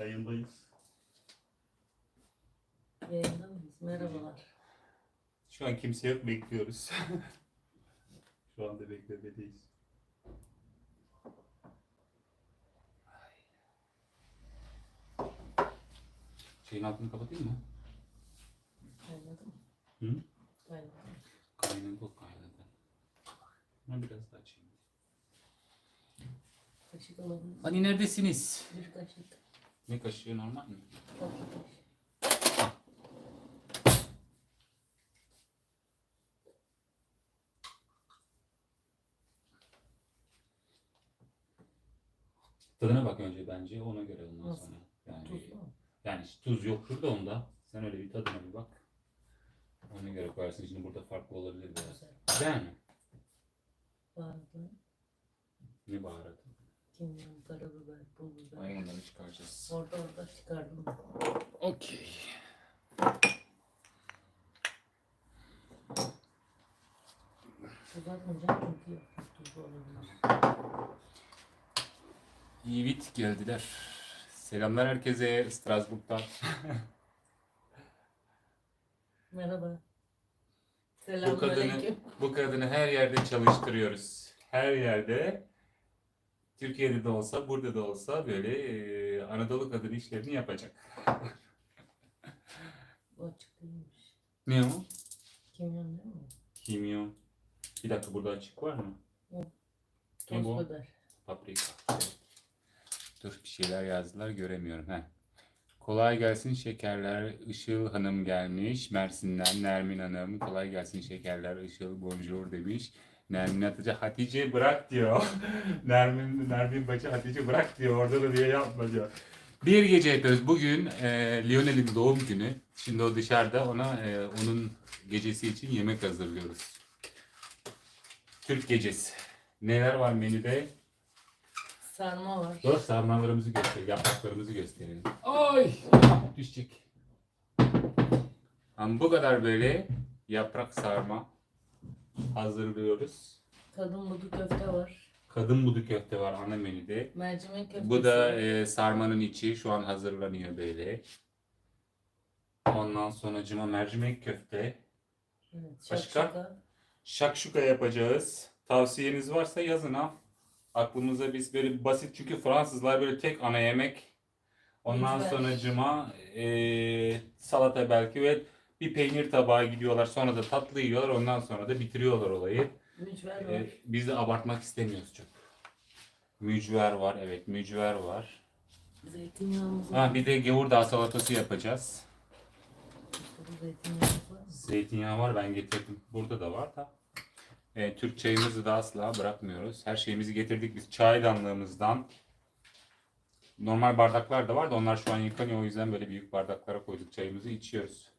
Yayındayız. Yayında mıyız? Merhabalar. Şu an kimse yok bekliyoruz. Şu anda beklemedeyiz. Şeyin altını kapatayım mı? Kaynadı mı? Hı? Kaynadı. Kaynadı kaynadı. Ama biraz daha açayım. Kaşık miyim? Hani neredesiniz? Bir kaşık. Ne kaşığı normal mi? Tadına bak önce bence ona göre ondan Nasıl? sonra. Yani, Tuzlu mu? yani işte tuz yok şurada onda. Sen öyle bir tadına bir bak. Ona göre koyarsın. Şimdi burada farklı olabilir biraz. Güzel. Mi? Baharatlı. Ne baharatı? Kimyon, karabiber, pul biber. Aynen onları çıkaracağız. Orada orada çıkardım. Okey. Tuz atmayacağım çünkü. Tuzlu olabilir. Yiğit geldiler. Selamlar herkese Strasbourg'dan. Merhaba. bu kadını, Selamünaleyküm. bu kadını her yerde çalıştırıyoruz. Her yerde. Türkiye'de de olsa, burada da olsa böyle e, Anadolu kadını işlerini yapacak. Bu açık değilmiş. Ne o? Kimyon değil mi? Kimyon. Bir dakika burada açık var mı? Ne Toz bu? biber. Paprika. Dur bir şeyler yazdılar göremiyorum. Heh. Kolay gelsin şekerler. Işıl Hanım gelmiş. Mersin'den Nermin Hanım. Kolay gelsin şekerler. Işıl bonjour demiş. Nermin Atıcı Hatice bırak diyor. Nermin, Nermin Bacı Hatice bırak diyor. Orada da diye yapma diyor. Bir gece yapıyoruz. Bugün e, Lionel'in doğum günü. Şimdi o dışarıda ona e, onun gecesi için yemek hazırlıyoruz. Türk gecesi. Neler var menüde? Sarma var. Dur sarmalarımızı göster, yapraklarımızı gösterelim. Ay! Düşecek. Ama bu kadar böyle yaprak sarma hazırlıyoruz. Kadın budu köfte var. Kadın budu köfte var ana menüde. Mercimek köftesi. Bu da e, sarmanın içi şu an hazırlanıyor böyle. Ondan sonra cıma mercimek köfte. Evet, Başka? şakşuka. Şakşuka yapacağız. Tavsiyeniz varsa yazın ha. Aklımıza biz böyle basit çünkü Fransızlar böyle tek ana yemek. Ondan Mücver. sonra cıma e, salata belki ve bir peynir tabağı gidiyorlar. Sonra da tatlı yiyorlar. Ondan sonra da bitiriyorlar olayı. Mücver var. E, biz de abartmak istemiyoruz çok. Mücver var. Evet mücver var. Zeytinyağımız var. Ha, bir de gevurdağ salatası yapacağız. İşte bu zeytinyağımız var. Zeytinyağı var ben getirdim. Burada da var da. E, Türk çayımızı da asla bırakmıyoruz. Her şeyimizi getirdik biz çaydanlığımızdan. Normal bardaklar da var da onlar şu an yıkanıyor o yüzden böyle büyük bardaklara koyduk çayımızı içiyoruz.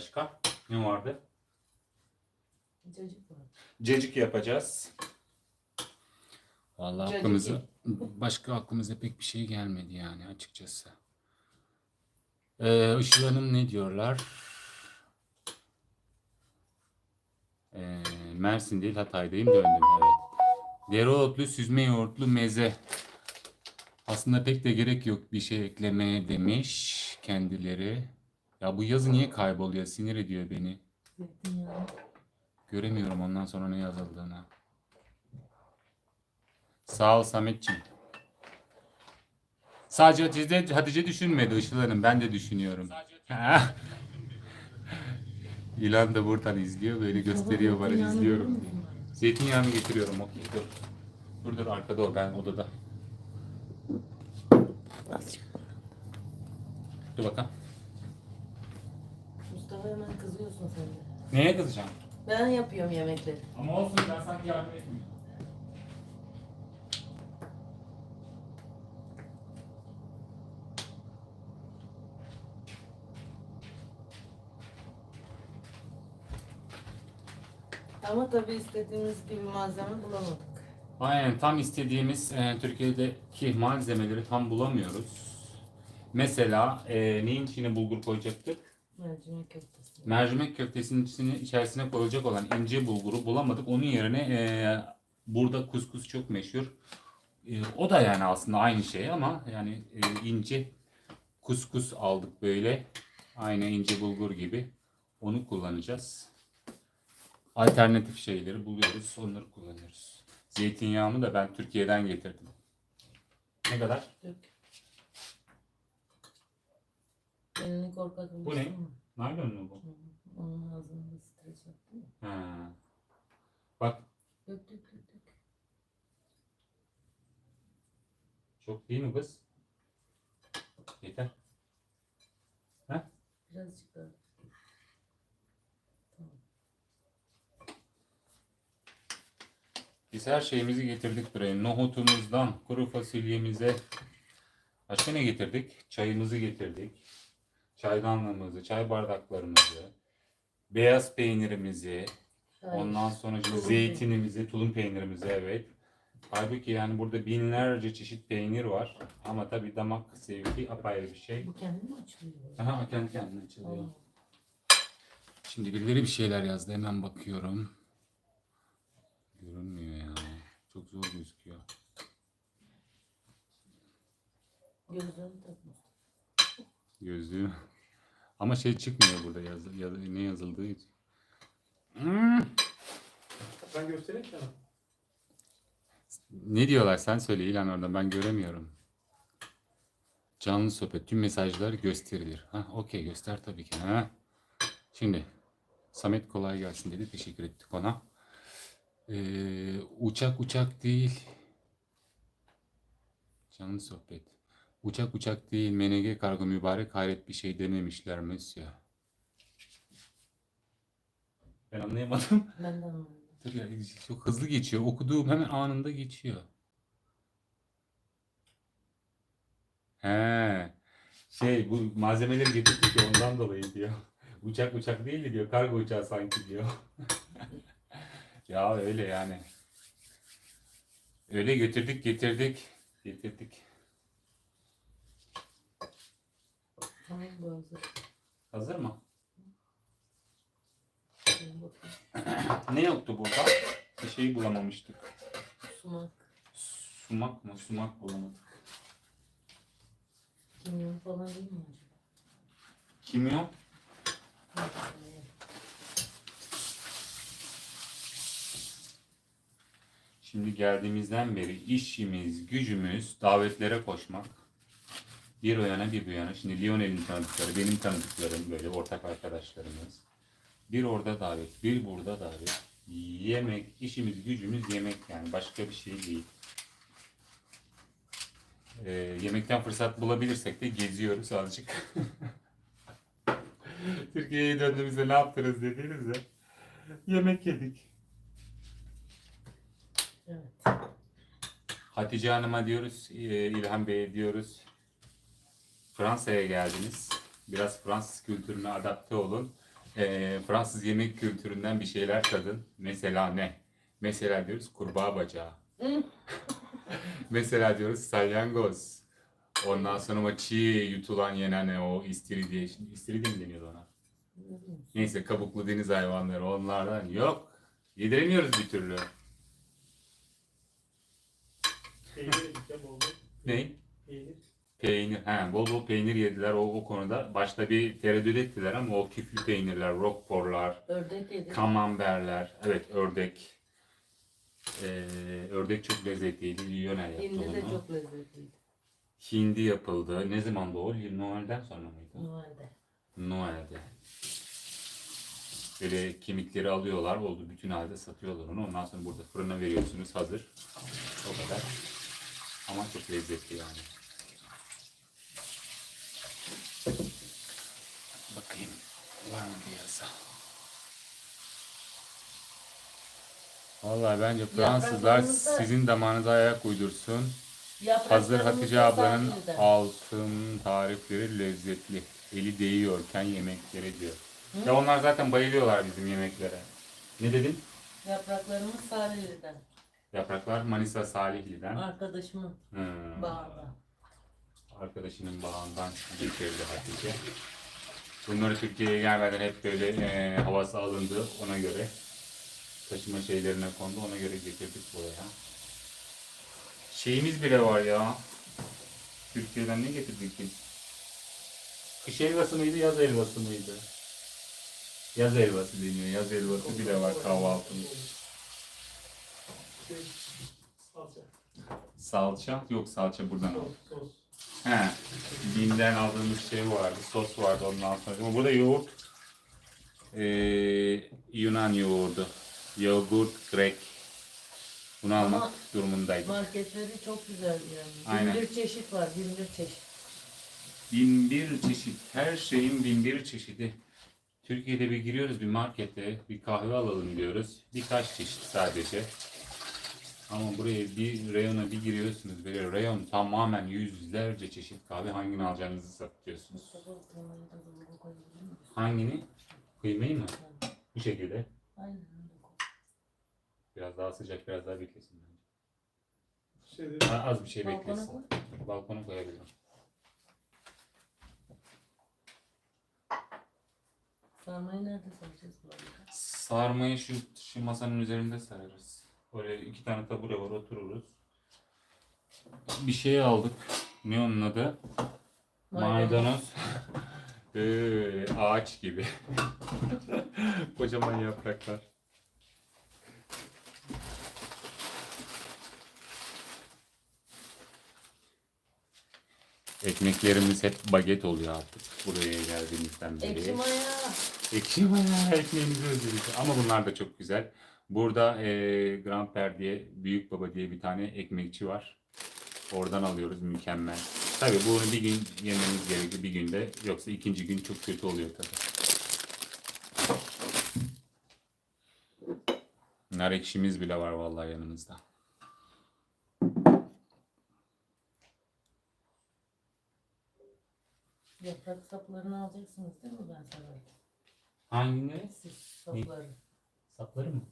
Başka ne vardı? Cacık var. Cacık yapacağız. Vallahi Cacık. aklımıza başka aklımıza pek bir şey gelmedi yani açıkçası. Ee, Işıl Hanım ne diyorlar? Ee, Mersin değil Hatay'dayım döndüm evet. Dereotlu süzme yoğurtlu meze. Aslında pek de gerek yok bir şey eklemeye demiş kendileri. Ya bu yazı niye kayboluyor sinir ediyor beni. Zeytinyağı. Göremiyorum ondan sonra ne yazıldığını. Sağ ol Sametciğim. Sadece Hatice, Hatice düşünmedi Işıl Hanım. Ben de düşünüyorum. İlan da buradan izliyor. Böyle gösteriyor bana izliyorum. diye. Zeytinyağını getiriyorum. Okey dur. Dur dur arkada o ben odada. Dur bakalım. Mustafa hemen kızıyorsun sen de. Neye kızacağım? Ben yapıyorum yemekleri. Ama olsun ben sanki yardım etmiyorum. Ama tabii istediğimiz gibi malzeme bulamadık. Aynen tam istediğimiz e, Türkiye'deki malzemeleri tam bulamıyoruz. Mesela e, neyin içine bulgur koyacaktık? Mercimek köftesi. Mercimek köftesinin içine, içerisine koyulacak olan ince bulguru bulamadık. Onun yerine e, burada kuskus çok meşhur. E, o da yani aslında aynı şey ama yani e, ince kuskus aldık böyle. Aynı ince bulgur gibi. Onu kullanacağız. Alternatif şeyleri buluyoruz. Onları kullanıyoruz. Zeytinyağımı da ben Türkiye'den getirdim. Ne kadar? Dök. Elini korkak Bu ne? Naylon mu bu? Onun ağzını ısıtacak değil mi? Ha. Bak Dök dök dök dök. çok değil mi kız? Yeter. Birazcık daha. Tamam. Biz her şeyimizi getirdik buraya. Nohutumuzdan kuru fasulyemize. Başka ne getirdik? Çayımızı getirdik. Çaydanlığımızı, çay bardaklarımızı, beyaz peynirimizi, Hayır. ondan sonra Tulum zeytinimizi, tulum peynirimizi evet. Halbuki yani burada binlerce çeşit peynir var. Ama tabii damak zevki apayrı bir şey. Bu kendi mi açılıyor? Aha kendi kendine açılıyor. Aa, Şimdi birileri bir şeyler yazdı. Hemen bakıyorum. Görünmüyor ya. Çok zor gözüküyor. Gözlerini takma. Gözlüğü. Ama şey çıkmıyor burada yazı, yazı- ne yazıldığı için. Hmm. Ben göstereyim sana. Ne diyorlar sen söyle İlan oradan ben göremiyorum. Canlı sohbet tüm mesajlar gösterilir. Ha okey göster tabii ki. Ha. Şimdi Samet kolay gelsin dedi. Teşekkür ettik ona. Ee, uçak uçak değil. Canlı sohbet. Uçak uçak değil. MNG kargo mübarek hayret bir şey dememişler Mösyö. Ben anlayamadım. Ben de anlamadım. Dur ya, çok hızlı geçiyor. Okuduğum hemen anında geçiyor. He. Şey bu malzemeleri getirdik ondan dolayı diyor. Uçak uçak değil de diyor. Kargo uçağı sanki diyor. ya öyle yani. Öyle götürdük getirdik. Getirdik. Tamam bu hazır. Hazır mı? Ne yoktu burada? Bir şey bulamamıştık. Sumak, Sumak mı? Sumak bulamadık. kimyon falan değil mi acaba? Kimyon? Şimdi geldiğimizden beri işimiz, gücümüz davetlere koşmak. Bir o yana bir bu yana. Şimdi Lionel'in tanıdıkları, benim tanıdıklarım böyle ortak arkadaşlarımız. Bir orada davet, bir burada davet. Yemek, işimiz, gücümüz yemek yani. Başka bir şey değil. Ee, yemekten fırsat bulabilirsek de geziyoruz azıcık. Türkiye'ye döndüğümüzde ne yaptınız dediğinizde yemek yedik. Evet. Hatice Hanım'a diyoruz, e, İlhan Bey'e diyoruz. Fransa'ya geldiniz. Biraz Fransız kültürüne adapte olun. E, Fransız yemek kültüründen bir şeyler tadın. Mesela ne? Mesela diyoruz kurbağa bacağı. Mesela diyoruz salyangoz. Ondan sonra o çiğ yutulan yenen ne o istiridye. Şimdi istiridye mi deniyordu ona? Ne. Neyse kabuklu deniz hayvanları onlardan yok. Yediremiyoruz bir türlü. Peynir edeceğim oldu. Ney? Peynir. Peynir, he, bol bol peynir yediler o, o konuda. Başta bir tereddüt ettiler ama o küflü peynirler, roquefortlar, Ördek yedik. kamemberler, evet ördek. Ee, ördek çok lezzetliydi. Lionel yaptı Hindi de onu. çok lezzetliydi. Hindi yapıldı. Ne zaman o? Noel'den sonra mıydı? Noel'de. Noel'de. Böyle kemikleri alıyorlar, oldu bütün halde satıyorlar onu. Ondan sonra burada fırına veriyorsunuz hazır. O kadar. Ama çok lezzetli yani. Bakayım var mı yazı? Vallahi bence Fransızlar sizin damağınıza ayak uydursun. Hazır Hatice ablanın sahilde. altın tarifleri lezzetli. Eli değiyorken yemeklere diyor. Ya onlar zaten bayılıyorlar bizim yemeklere. Ne dedin? Yapraklarımız Salihli'den. Yapraklar Manisa Salihli'den. Arkadaşımın Hmm. bağda. Arkadaşının bağından getirdi Hatice. Bunları Türkiye'ye gelmeden hep böyle e, havası alındı ona göre. Taşıma şeylerine kondu ona göre getirdik buraya. Şeyimiz bile var ya. Türkiye'den ne getirdik biz? Kış helvası mıydı, yaz helvası mıydı? Yaz helvası deniyor. Yaz helvası bile var kahvaltımız. Şey, salça. Salça? Yok salça buradan al. Sos, sos. He. Bim'den aldığımız şey vardı. Sos vardı ondan sonra. Ama burada yoğurt. Ee, Yunan yoğurdu. Yogurt grek. Bunu almak Ama- durumundaydım. Marketleri çok güzel yani. Aynen. Bin bir çeşit var, bin bir çeşit. Bin bir çeşit. Her şeyin bin bir çeşidi. Türkiye'de bir giriyoruz bir markete, bir kahve alalım diyoruz. Birkaç çeşit sadece. Ama buraya bir reyona bir giriyorsunuz böyle reyon tamamen yüzlerce çeşit kahve hangini alacağınızı satıyorsunuz. Hangini? Kıymayı mı? Bu şekilde. Biraz daha sıcak, biraz daha beklesin. bence. Ha, Az bir şey beklesin. Balkona koyabilirim. Sarmayı nerede saracağız bu arada? Sarmayı şu, şu masanın üzerinde sararız. Oraya iki tane tabure var otururuz. Bir şey aldık. Ne onun adı? Maydanoz. Ee, ağaç gibi. Kocaman yapraklar. Ekmeklerimiz hep baget oluyor artık. Buraya geldiğimizden beri. Ekşi maya. Ekşi maya ekmeğimizi özledik. Ama bunlar da çok güzel. Burada e, Grandpère diye, Büyük Baba diye bir tane ekmekçi var. Oradan alıyoruz mükemmel. Tabii bunu bir gün yememiz gerekiyor bir günde. Yoksa ikinci gün çok kötü oluyor tabii. Nar ekşimiz bile var vallahi yanımızda. Yaprak saplarını alacaksınız değil mi ben sana? Hangini? Siz sapları. Sapları mı?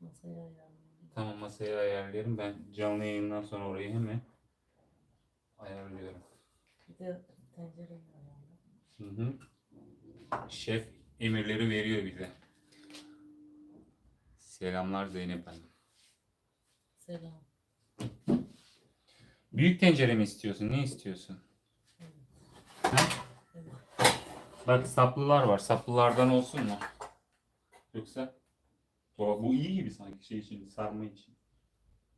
Masaya ayarlayın. Tamam masaya ayarlayalım. Ben canlı yayından sonra orayı hemen ayarlıyorum. Bir de tencereyi ayarla. Hı hı. Şef emirleri veriyor bize. Selamlar Zeynep Hanım. Selam. Büyük tencere mi istiyorsun? Ne istiyorsun? Ha? Evet. Bak saplılar var. Saplılardan olsun mu? Yoksa bu, bu iyi gibi sanki şey için, sarma için.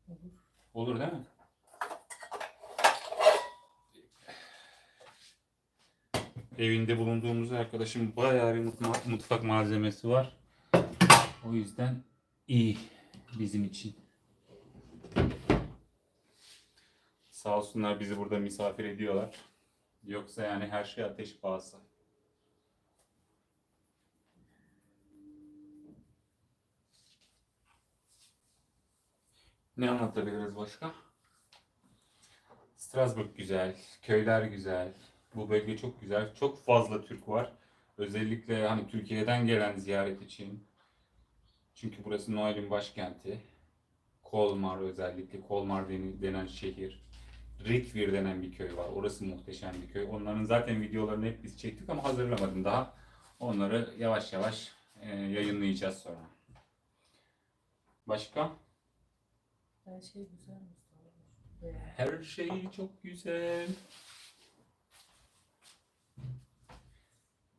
Olur. Olur değil mi? Evinde bulunduğumuz arkadaşım bayağı bir mutfak, malzemesi var. O yüzden iyi bizim için. Sağ olsunlar bizi burada misafir ediyorlar. Yoksa yani her şey ateş pahası. Ne anlatabiliriz başka? Strasbourg güzel, köyler güzel. Bu bölge çok güzel. Çok fazla Türk var. Özellikle hani Türkiye'den gelen ziyaret için. Çünkü burası Noel'in başkenti. Kolmar özellikle. Kolmar denen şehir. Rikvir denen bir köy var. Orası muhteşem bir köy. Onların zaten videolarını hep biz çektik ama hazırlamadım daha. Onları yavaş yavaş e, yayınlayacağız sonra. Başka? Her şey güzel Mustafa. Her şey çok güzel.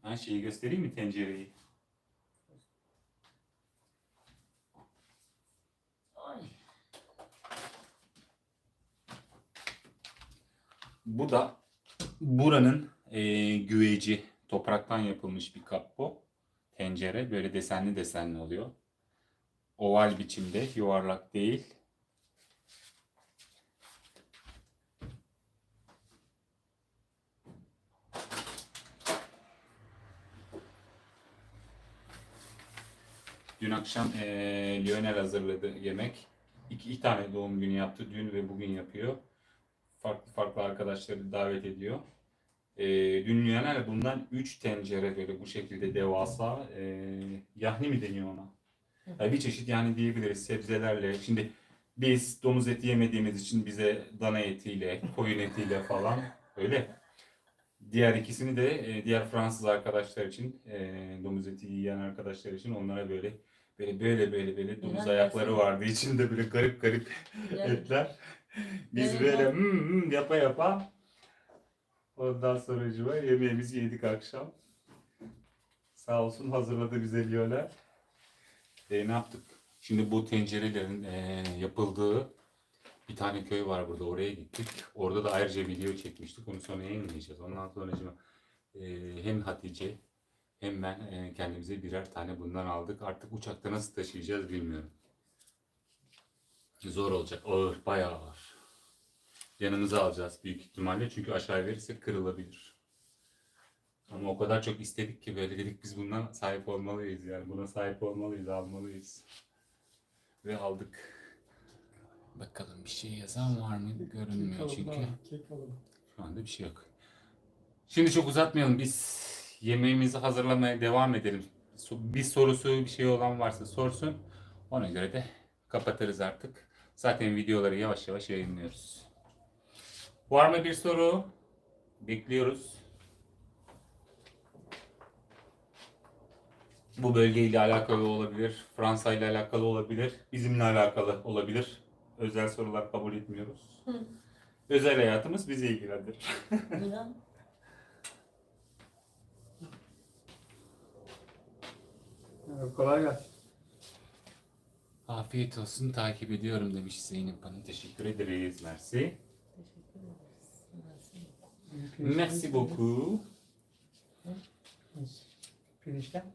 Ha şeyi göstereyim mi tencereyi? Ay. Bu da buranın eee, güveci. Topraktan yapılmış bir kap bu. Tencere böyle desenli desenli oluyor. Oval biçimde, yuvarlak değil. Dün akşam eee Lionel hazırladı yemek. İki, iki tane doğum günü yaptı. Dün ve bugün yapıyor. Farklı farklı arkadaşları davet ediyor. Eee dün Lionel bundan 3 tencere böyle bu şekilde devasa eee yahni mi deniyor ona? Yani bir çeşit yani diyebiliriz sebzelerle. Şimdi biz domuz eti yemediğimiz için bize dana etiyle, koyun etiyle falan öyle. Diğer ikisini de e, diğer Fransız arkadaşlar için, e, domuz eti yiyen arkadaşlar için onlara böyle böyle böyle böyle böyle domuz Yani ayakları mesela- vardı içinde böyle garip garip Yani etler. Biz Benim böyle hmm, hmm yapa yapa ondan sonra yemeğimizi yedik akşam. Sağ olsun hazırladı güzel yiyorlar. E, ne yaptık? Şimdi bu tencerelerin e, yapıldığı bir tane köy var burada. Oraya gittik. Orada da ayrıca video çekmiştik. Onu sonra yayınlayacağız. Ondan sonra e, hem Hatice hem ben e, kendimize birer tane bundan aldık. Artık uçakta nasıl taşıyacağız bilmiyorum. Zor olacak. Ağır, bayağı ağır. Yanımıza alacağız büyük ihtimalle. Çünkü aşağı verirsek kırılabilir. Ama o kadar çok istedik ki böyle dedik biz bundan sahip olmalıyız yani. Buna sahip olmalıyız, almalıyız. Ve aldık. Bakalım bir şey yazan var mı? Görünmüyor çünkü. Şu anda bir şey yok. Şimdi çok uzatmayalım. Biz yemeğimizi hazırlamaya devam edelim. Bir sorusu bir şey olan varsa sorsun. Ona göre de kapatırız artık. Zaten videoları yavaş yavaş yayınlıyoruz. Var mı bir soru? Bekliyoruz. Bu bölgeyle alakalı olabilir, Fransa ile alakalı olabilir, bizimle alakalı olabilir. Özel sorular kabul etmiyoruz. Hı. Özel hayatımız bizi ilgilendirir. Evet, kolay gelsin. Afiyet olsun takip ediyorum demiş Zeynep Hanım. Teşekkür ederiz. Mersi. Teşekkür ederiz. Merci beaucoup. Pirinçten.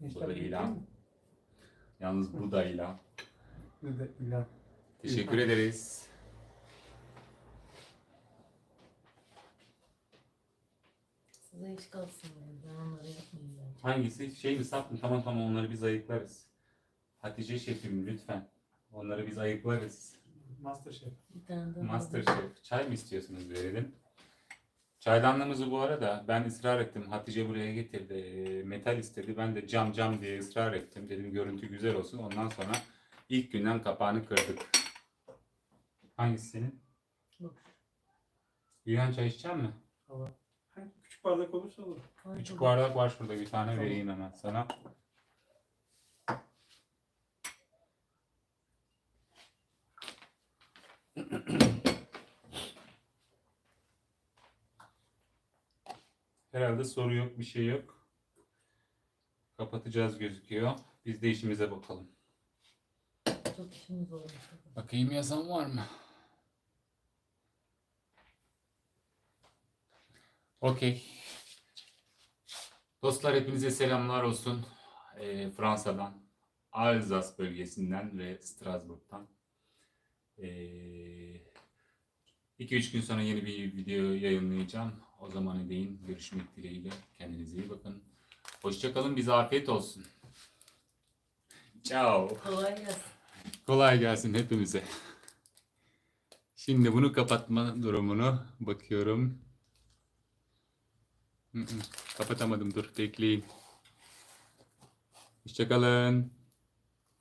Bu da ilan. Yalnız bu da ilan. Bir de ilan. Teşekkür ederiz. Size iş kalsın. yani. Ben onları yapmayayım bence. Hangisi? Şey mi sap mı? Tamam tamam onları biz ayıklarız. Hatice şefim lütfen. Onları biz ayıklarız. Masterchef. Bir tane daha Master. Chef. Çay mı istiyorsunuz verelim? Çaydanlığımızı bu arada ben ısrar ettim. Hatice buraya getirdi. e, Metal istedi. Ben de cam cam diye ısrar ettim. Dedim görüntü güzel olsun. Ondan sonra ilk günden kapağını kırdık. Hangisi senin? Bak. Yuhan çay içecek mi? Ama hangi küçük bardak olursa olur. Küçük bardak var şurada bir tane Tamam. vereyim hemen sana. Herhalde soru yok, bir şey yok. Kapatacağız gözüküyor. Biz de işimize bakalım. İşimiz olmuş. Bakayım yazan var mı? Okey. Dostlar hepinize selamlar olsun. Ee, Fransa'dan, Alsace bölgesinden ve Strasbourg'dan. 2-3 gün sonra yeni bir video yayınlayacağım. O zaman değin görüşmek dileğiyle. Kendinize iyi bakın. Hoşçakalın. Bize afiyet olsun. Ciao. Kolay gelsin. Kolay gelsin hepimize. Şimdi bunu kapatma durumunu bakıyorum. Kapatamadım dur bekleyin. Hoşçakalın.